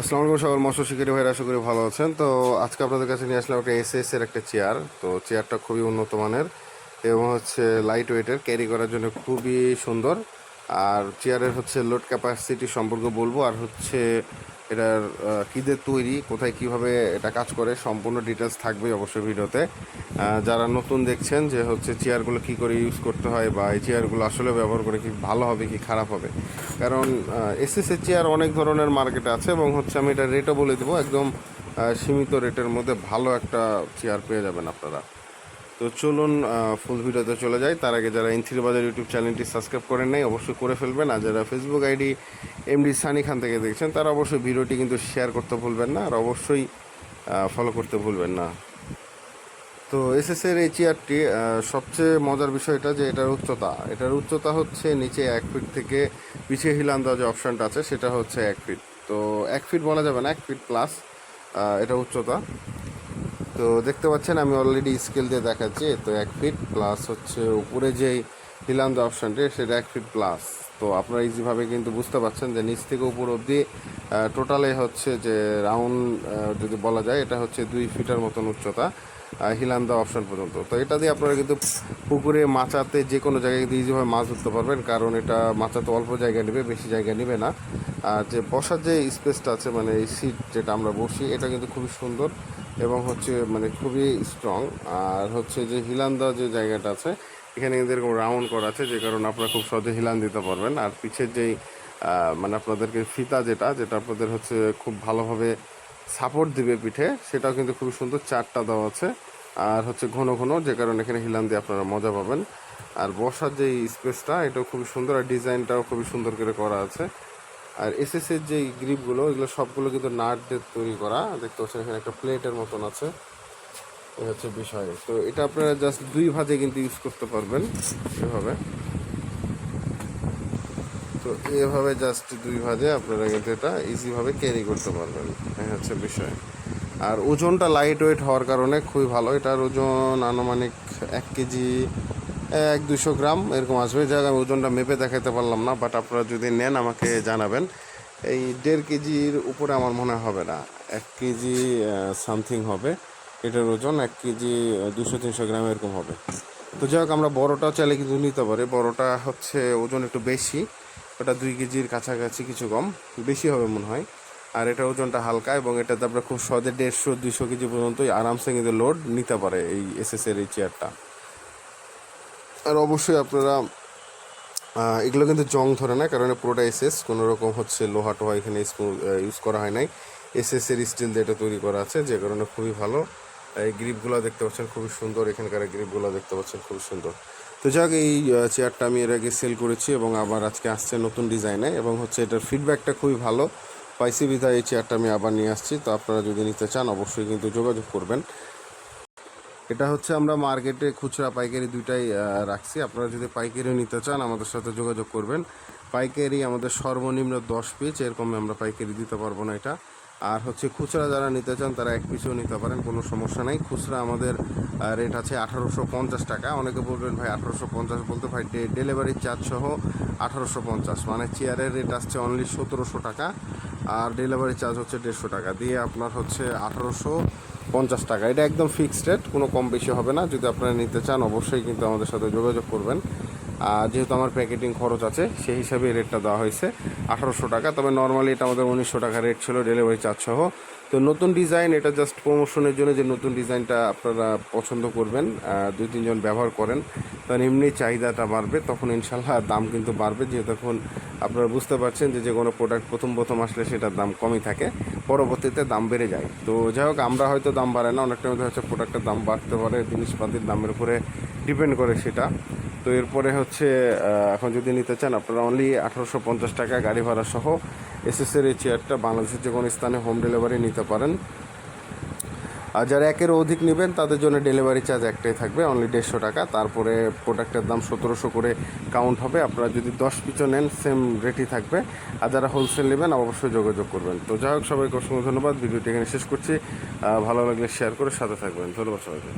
আসসালামু আলাইকুম সকল মৎস্য শিকারী ভাইরা, আশা করি ভালো আছেন। তো আজকে আপনাদের কাছে নিয়ে আসলাম একটা এসএস এর একটা চেয়ার। তো চেয়ারটা খুবই উন্নত মানের এবং হচ্ছে লাইট ওয়েটের ক্যারি করার জন্য খুবই সুন্দর। আর চেয়ারের হচ্ছে লোড ক্যাপাসিটি সম্পর্কে বলব, আর হচ্ছে এটার কীদের তৈরি, কোথায় কীভাবে এটা কাজ করে, সম্পূর্ণ ডিটেলস থাকবে অবশ্যই ভিডিওতে। যারা নতুন দেখছেন যে হচ্ছে চেয়ারগুলো কি করে ইউজ করতে হয় বা এই চেয়ারগুলো আসলে ব্যবহার করে কি ভালো হবে, কি খারাপ হবে। কারণ এসএস এর চেয়ার অনেক ধরনের মার্কেটে আছে এবং হচ্ছে আমি এটা রেটও বলে দেবো, একদম সীমিত রেটের মধ্যে ভালো একটা চেয়ার পেয়ে যাবেন আপনারা। তো চলুন ফুল ভিডিওতে চলে যাই। তার আগে যারা ইনথির বাজার ইউটিউব চ্যানেলটি সাবস্ক্রাইব করেন নাই, অবশ্যই করে ফেলবেন। আর যারা Facebook ID MD Sunny Khan থেকে দেখছেন, তারা অবশ্যই ভিডিওটি কিন্তু শেয়ার করতে ভুলবেন না। আর অবশ্যই ফলো করতে ভুলবেন না। তো এসএস এর এই চেয়ারটি সবচেয়ে মজার বিষয়টা যে এটার উচ্চতা। এটার উচ্চতা হচ্ছে নিচে এক ফিট থেকে পিছিয়ে হিলান দেওয়া যে অপশানটা আছে, সেটা হচ্ছে এক ফিট তো এক ফিট বলা যাবে না, এক ফিট প্লাস এটা উচ্চতা। তো দেখতে পাচ্ছেন, আমি অলরেডি স্কেল দিয়ে দেখাচ্ছি, তো এক ফিট প্লাস হচ্ছে উপরে যেই হিলান দেওয়া অপশনটি সেটা এক ফিট প্লাস তো আপনারা ইজিভাবে কিন্তু বুঝতে পারছেন যে নিচ থেকে উপর অবধি টোটালে হচ্ছে যে রাউন্ড যদি বলা যায়, এটা হচ্ছে দুই ফিটের মতন উচ্চতা হিলান দেওয়া অপশন পর্যন্ত। তো এটা দিয়ে আপনারা কিন্তু পুকুরে মাচাতে যে কোনো জায়গায় কিন্তু ইজিভাবে মাছ ধরতে পারবেন, কারণ এটা মাচাতে অল্প জায়গা নেবে, বেশি জায়গা নেবে না। আর যে বসার যে স্পেসটা আছে মানে এই সিট যেটা আমরা বসি, এটা কিন্তু খুবই সুন্দর এবং হচ্ছে মানে খুবই স্ট্রং আর হচ্ছে যে হিলান দেওয়া যে জায়গাটা আছে, এখানে কিন্তু এরকম রাউন্ড করা আছে, যে কারণে আপনারা খুব সহজে হিলান দিতে পারবেন। আর পিছের যেই মানে আপনাদেরকে ফিতা যেটা যেটা আপনাদের হচ্ছে খুব ভালোভাবে সাপোর্ট দিবে পিঠে, সেটাও কিন্তু খুবই সুন্দর। চারটা দেওয়া আছে। আর হচ্ছে ঘন ঘন, যে কারণে এখানে হিলান দিয়ে আপনারা মজা পাবেন। আর বসার যে স্পেসটা, এটাও খুবই সুন্দর। আর ডিজাইনটাও খুবই সুন্দর করে করা আছে। আর এসএস এর যে গ্রিপগুলো এগুলো সবগুলো কিন্তু নাট দিয়ে তৈরি করা। দেখতে পাচ্ছেন এখানে একটা প্লেটের মতন আছে। এই হচ্ছে বিষয়। তো এটা আপনারা জাস্ট দুই ভাজে কিন্তু ইউজ করতে পারবেন এভাবে। তো এভাবে জাস্ট দুই ভাজে আপনারা কিন্তু এটা ইজিভাবে ক্যারি করতে পারবেন। এই হচ্ছে বিষয়। আর ওজনটা লাইট ওয়েট হওয়ার কারণে খুবই ভালো। এটার ওজন আনুমানিক এক কেজি এক দুশো গ্রাম এরকম আসবে। যাক আমি ওজনটা মেপে দেখাতে পারলাম না বাট আপনারা যদি নেন আমাকে জানাবেন। এই দেড় কেজির উপরে আমার মনে হবে না, এক কেজি সামথিং হবে। এটার ওজন এক কেজি দুশো তিনশো গ্রাম এরকম হবে। তো যাই হোক, আমরা বড়টাও চাইলে কিন্তু নিতে পারি। বড়টা হচ্ছে ওজন একটু বেশি, ওটা দুই কেজির কাছাকাছি কিছু কম, বেশি হবে মনে হয়। আর এটা ওজনটা হালকা এবং এটাতে আপনার খুব সহজে দেড়শো, দুইশো কেজি পর্যন্ত আরামসে কিন্তু লোড নিতে পারে এই এসএস এর এই চেয়ারটা আর অবশ্যই আপনারা এগুলো কিন্তু জং ধরে না, কারণ পুরোটা এসএস কোনো রকম হচ্ছে লোহা টোহা এখানে ইউজ করা হয় নাই। এসএস এর স্টিল দিয়ে এটা তৈরি করা আছে, যে কারণে খুবই ভালো। এই গ্রিপগুলো দেখতে পাচ্ছেন খুবই সুন্দর, এখানকার গ্রিপগুলো দেখতে পাচ্ছেন খুবই সুন্দর। তো যাক, এই চেয়ারটা আমি এর আগে সেল করেছি এবং আবার আজকে আসছে নতুন ডিজাইনে এবং হচ্ছে এটার ফিডব্যাকটা খুবই ভালো। পাইসি বিধায় এই চেয়ারটা আমি আবার নিয়ে আসছি, তো আপনারা যদি নিতে চান অবশ্যই কিন্তু যোগাযোগ করবেন। এটা হচ্ছে আমরা মার্কেটে খুচরা পাইকারি দুইটাই রাখছি। আপনারা যদি পাইকারিও নিতে চান, আমাদের সাথে যোগাযোগ করবেন। পাইকারি আমাদের সর্বনিম্ন দশ পিস এরকম আমরা পাইকারি দিতে পারব না এটা। আর হচ্ছে খুচরা যারা নিতে চান, তারা এক পিসও নিতে পারেন, কোনো সমস্যা নেই। খুচরা আমাদের রেট আছে আঠারোশো পঞ্চাশ টাকা। অনেকে বলবেন, ভাই, আঠারোশো পঞ্চাশ বলতে, ভাই ডেলিভারি চার্জ সহ আঠারোশো পঞ্চাশ। মানে চেয়ারের রেট আসছে অনলি সতেরোশো টাকা, আর ডেলিভারি চার্জ হচ্ছে দেড়শো টাকা। দিয়ে আপনার হচ্ছে আঠারোশো পঞ্চাশ টাকা। এটা একদম ফিক্সড রেট কোনো কম বেশি হবে না। যদি আপনারা নিতে চান, অবশ্যই কিন্তু আমাদের সাথে যোগাযোগ করবেন। যেহেতু আমার প্যাকেটিং খরচ আছে, সেই হিসাবে রেটটা দেওয়া হয়েছে। আঠারোশো টাকা, তবে নর্মালি এটা আমাদের উনিশশো টাকা রেট ছিল ডেলিভারি চার্জ সহ। তো নতুন ডিজাইন, এটা জাস্ট প্রমোশনের জন্য যে নতুন ডিজাইনটা আপনারা পছন্দ করবেন দুই তিনজন ব্যবহার করেন তার এমনি চাহিদাটা বাড়বে, তখন ইনশাল্লাহ দাম কিন্তু বাড়বে, যেহেতু তখন আপনারা বুঝতে পারছেন যে যে কোনো প্রোডাক্ট প্রথম প্রথম আসলে সেটার দাম কমই থাকে, পরবর্তীতে দাম বেড়ে যায়। তো যাই হোক, আমরা হয়তো দাম বাড়ে না, অনেক টাইম হচ্ছে প্রোডাক্টের দাম বাড়তে পারে, জিনিসপাতির দামের উপরে ডিপেন্ড করে সেটা। তো এরপরে হচ্ছে এখন যদি নিতে চান, আপনারা অনলি আঠারোশো পঞ্চাশ টাকা গাড়ি ভাড়া সহ এসএসের এই চেয়ারটা বাংলাদেশের যে কোনো স্থানে হোম ডেলিভারি নিতে পারেন। আর যারা একের অধিক নেবেন, তাদের জন্য ডেলিভারি চার্জ একটাই থাকবে অনলি দেড়শো টাকা। তারপরে প্রোডাক্টের দাম সতেরোশো করে কাউন্ট হবে। আপনারা যদি দশ পিছু নেন সেম রেটই থাকবে। আর যারা হোলসেল নেবেন, অবশ্যই যোগাযোগ করবেন। তো যাই হোক, সবাইকে অসংখ্য ধন্যবাদ। ভিডিওটি এখানে শেষ করছি। ভালো লাগলে শেয়ার করে সাথে থাকবেন। ধন্যবাদ সবাইকে।